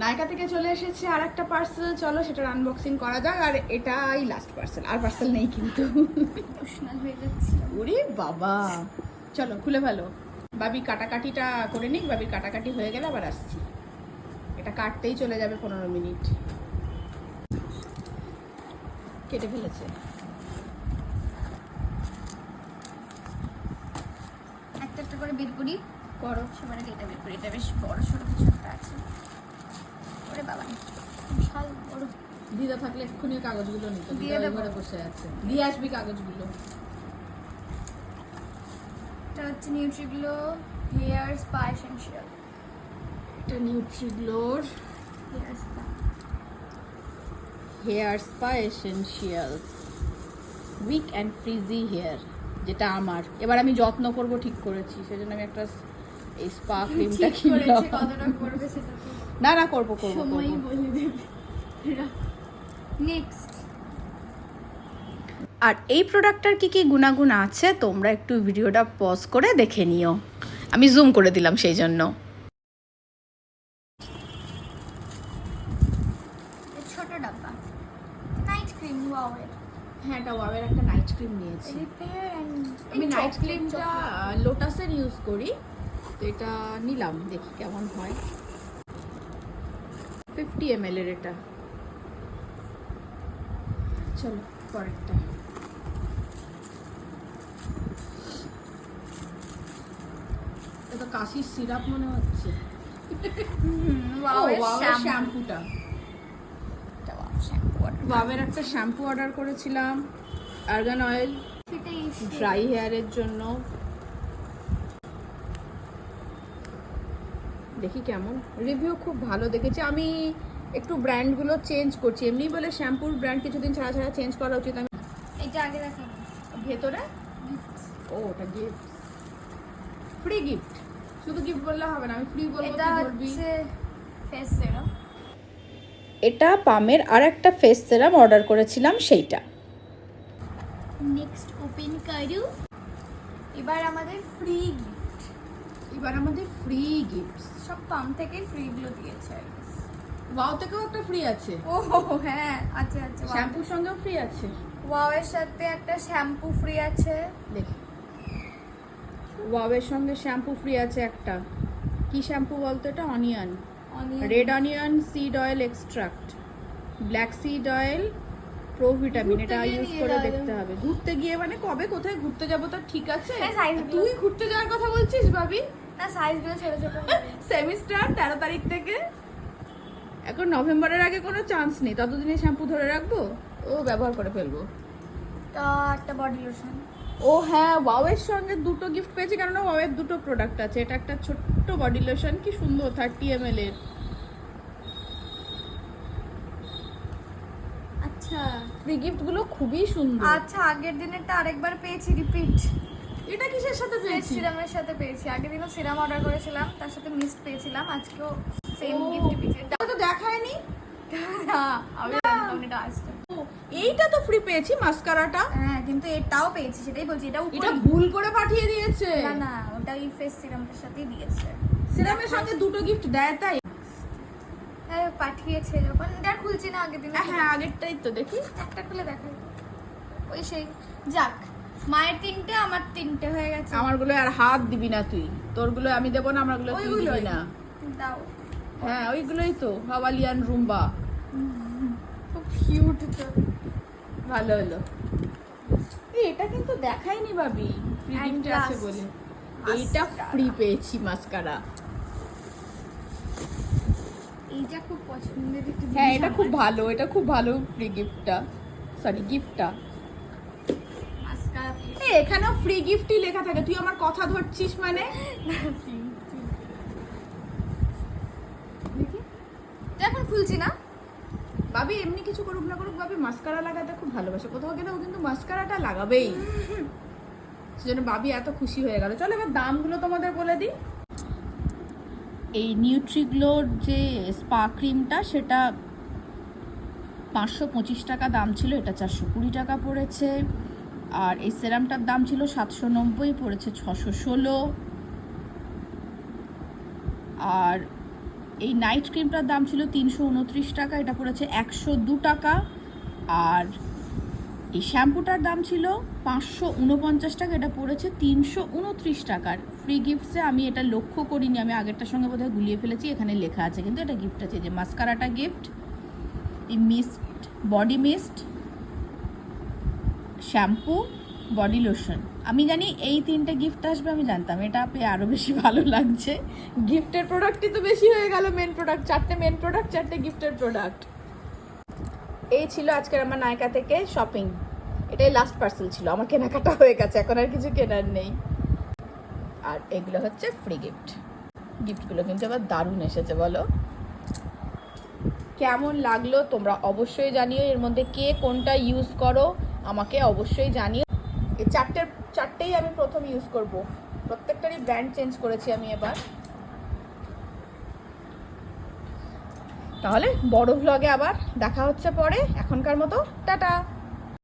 Nayka থেকে চলে এসেছে আর একটা পার্সেল চলো সেটার আনবক্সিং করা যাক আর এটাই লাস্ট পার্সেল আর পার্সেল নেই কিন্তু। হয়ে যাচ্ছি। ওরে বাবা। চলো খুলে ভালো বাবি কাটাকাটিটা করে নিক বাবির কাটাকাটি হয়ে গেলে আবার আসছি। এটা কাটতেই চলে যাবে পনেরো মিনিট। কেটে ফেলেছে। একটা একটা করে বের করি। করো। সবার এটা বের করি। এটা বেশ বড় সড়ো কিছু একটা আছে। ওরে বাবা বিশাল বড়। দিদা থাকলে এক্ষুনি কাগজগুলো নিত দিয়ে ঘরে বসে আছে। দিয়ে আসবি কাগজগুলো। এটা হচ্ছে নিউট্রিগ্লো হেয়ার স্পা এসেনশিয়াল এটা নিউট্রিগ্লোর hair spa hair spa essentials weak and frizzy hair যেটা আমার। এবার আমি যত্ন করব ঠিক করেছি সেজন্য আমি একটা এই স্পা ক্রিমটা কিনলাম। না না করব করব সময়ই বলে নেক্সট আর এই প্রোডাক্টটার কি কি গুণাগুণ আছে তোমরা একটু ভিডিওটা পজ করে দেখে নিও। আমি জুম করে দিলাম সেই জন্য। ছোট ডাব্বা। নাইট ক্রিম ওয়াওয়ের হ্যাঁ এটা একটা নাইট ক্রিম নিয়েছি। আমি নাইট ক্রিমটা লোটাসের ইউজ করি। তো এটা নিলাম দেখি কেমন হয়। ফিফটি এম এর এটা। চলো পরেরটা। এটা কাশির সিরাপ মনে হচ্ছে। শ্যাম্পুটা শ্যাম্পু ওয়াবের একটা শ্যাম্পু অর্ডার করেছিলাম। আর্গান অয়েল ড্রাই হেয়ারের জন্য। দেখি কেমন। রিভিউ খুব ভালো দেখেছি। আমি একটু ব্র্যান্ডগুলো চেঞ্জ করছি। এমনি বলে শ্যাম্পুর ব্র্যান্ড কিছুদিন ছাড়া ছাড়া চেঞ্জ করা উচিত। আমি এটা আগে ভেতরে? ও ওটা গিফট ফ্রি গিফট শুধু গিফট বললে হবে না আমি ফ্রি বলব এটা হচ্ছে ফেস সেরাম এটা পামের আর একটা ফেস সেরাম অর্ডার করেছিলাম সেইটা। নেক্সট ওপেন করু। এবার আমাদের ফ্রি গিফট এবার আমাদের ফ্রি গিফট সব পাম থেকে ফ্রি গুলো দিয়েছে ওয়াও থেকেও একটা ফ্রি আছে। ও হ্যাঁ আচ্ছা আচ্ছা শ্যাম্পুর সঙ্গেও ফ্রি আছে। ওয়াও এর সাথে একটা শ্যাম্পু ফ্রি আছে। দেখি। ওয়াবের সঙ্গে শ্যাম্পু ফ্রি আছে একটা। কি শ্যাম্পু বলতো এটা? Onion onion red onion seed oil extract black seed oil pro vitamin এটা ইউজ করে দেখতে হবে। ঘুরতে গিয়ে মানে কবে কোথায় ঘুরতে যাব তার ঠিক আছে? হ্যাঁ, তুই ঘুরতে যাওয়ার কথা বলছিস ভাবি? না সাইজগুলো ছোট ছোট সেমিস্টার তেরো তারিখ থেকে। এখন নভেম্বরের আগে কোনো চান্স নেই। ততদিনে শ্যাম্পু ধরে রাখব? ও ব্যবহার করে ফেলব। তা একটা বডি লোশন ও হ্যাঁ ওয়াওয়ের সঙ্গে দুটো গিফট পেয়েছি কারণ ওয়াওয়ের দুটো প্রোডাক্ট আছে। এটা একটা ছোট্ট বডি লোশন কি সুন্দর থার্টি এম এল এর। আচ্ছা ফ্রি গিফটগুলো খুবই সুন্দর। আচ্ছা আগের দিনেরটা আরেকবার পেয়েছি রিপিট এটা কিসের সাথে পেয়েছি? সিরামের সাথে পেয়েছি। আগের দিনও সিরাম অর্ডার করেছিলাম তার সাথে মিস্ট পেয়েছিলাম আজকেও সেম গিফট পেয়েছি। এটা তো দেখায়নি? না আমি জানতাম এটা আসছে। এইটা তো ফ্রি পেয়েছি মাস্কারাটা হ্যাঁ কিন্তু এটাও পেয়েছি সেটাই বলছি এটা এটা ভুল করে পাঠিয়ে দিয়েছে। না না ওটা এই ফেস সিরামটার সাথেই দিয়েছে। সিরামের সঙ্গে দুটো গিফট দেয় তাই? পাঠিয়েছে যখন। এটা খুলছি না আগের দিন। হ্যাঁ আগেরটাই তো দেখি। একটা খুলে দেখাই। ওই সেই। যাক মায়ের তিনটে আমার তিনটে হয়ে গেছে। আমারগুলো আর হাত দিবি না তুই। তোরগুলো আমি দেবো না আমারগুলো তুই। দিবি না। দাও। হ্যাঁ ওইগুলোই তো হাওয়ালিয়ান রুম্বা। খুব কিউট তো। ভালো হলো। এটা কিন্তু দেখাইনি ভাবি। ফ্রি আছে বলে। এইটা. ফ্রি পেয়েছি মাস্কারা এইটা খুব পছন্দের একটু হ্যাঁ এটা খুব ভালো এটা খুব ভালো ফ্রি গিফটটা সরি গিফটটা এখানেও ফ্রি গিফটই লেখা থাকে। তুই আমার কথা ধরছিস মানে? এখন খুলছি না। বাবি এমনি কিছু করুক না করুক বাবি মাস্কারা লাগাতে খুব ভালোবাসে। কোথাও গেলে ও কিন্তু মাস্কারাটা লাগাবেই। সেজন্য বাবি এত খুশি হয়ে গেল। চলো এবার দামগুলো তোমাদের বলে দিই। এই নিউট্রিগ্লোর যে স্পা ক্রিমটা সেটা পাঁচশো পঁচিশ টাকা দাম ছিল, এটা চারশো কুড়ি টাকা পড়েছে। আর এই সেরামটার দাম ছিল সাতশো নব্বই, পড়েছে ছশো ষোলো। আর এই নাইট ক্রিমটার দাম ছিল তিনশো উনত্রিশ টাকা, এটা পড়েছে একশো দু টাকা। আর এই শ্যাম্পুটার দাম ছিল পাঁচশো উনপঞ্চাশ টাকা, এটা পড়েছে তিনশো উনত্রিশ টাকার। ফ্রি গিফটসে আমি এটা লক্ষ্য করিনি, আমি আগেরটার সঙ্গে বোধহয় গুলিয়ে ফেলেছি, এখানে লেখা আছে, কিন্তু এটা গিফট আছে যে মাস্কারাটা গিফট এই mist body mist shampoo body lotion আমি জানি এই তিনটে গিফট আসবে, আমি জানতাম, এটা পেয়ে আরও বেশি ভালো লাগছে। গিফটের প্রোডাক্টই তো বেশি হয়ে গেল মেন প্রোডাক্ট চারটে মেন প্রোডাক্ট চারটে গিফটের প্রোডাক্ট এই ছিল আজকের আমার নায়িকা থেকে শপিং এটাই লাস্ট পার্সেল ছিল। আমার কেনাকাটা হয়ে গেছে, এখন আর কিছু কেনার নেই। আর এগুলো হচ্ছে ফ্রি গিফট গিফটগুলো কিন্তু আবার দারুণ এসেছে, বলো। কেমন লাগল তোমরা অবশ্যই জানিও। এর মধ্যে কে কোনটা ইউজ করো, আমাকে অবশ্যই জানিও। এই চারটের, চারটেই আমি প্রথম ইউজ করব। প্রত্যেকটারই ব্র্যান্ড চেঞ্জ করেছি আমি এবার। তাহলে বড় ভ্লগে আবার দেখা হচ্ছে পরে। এখনকার মতো টাটা!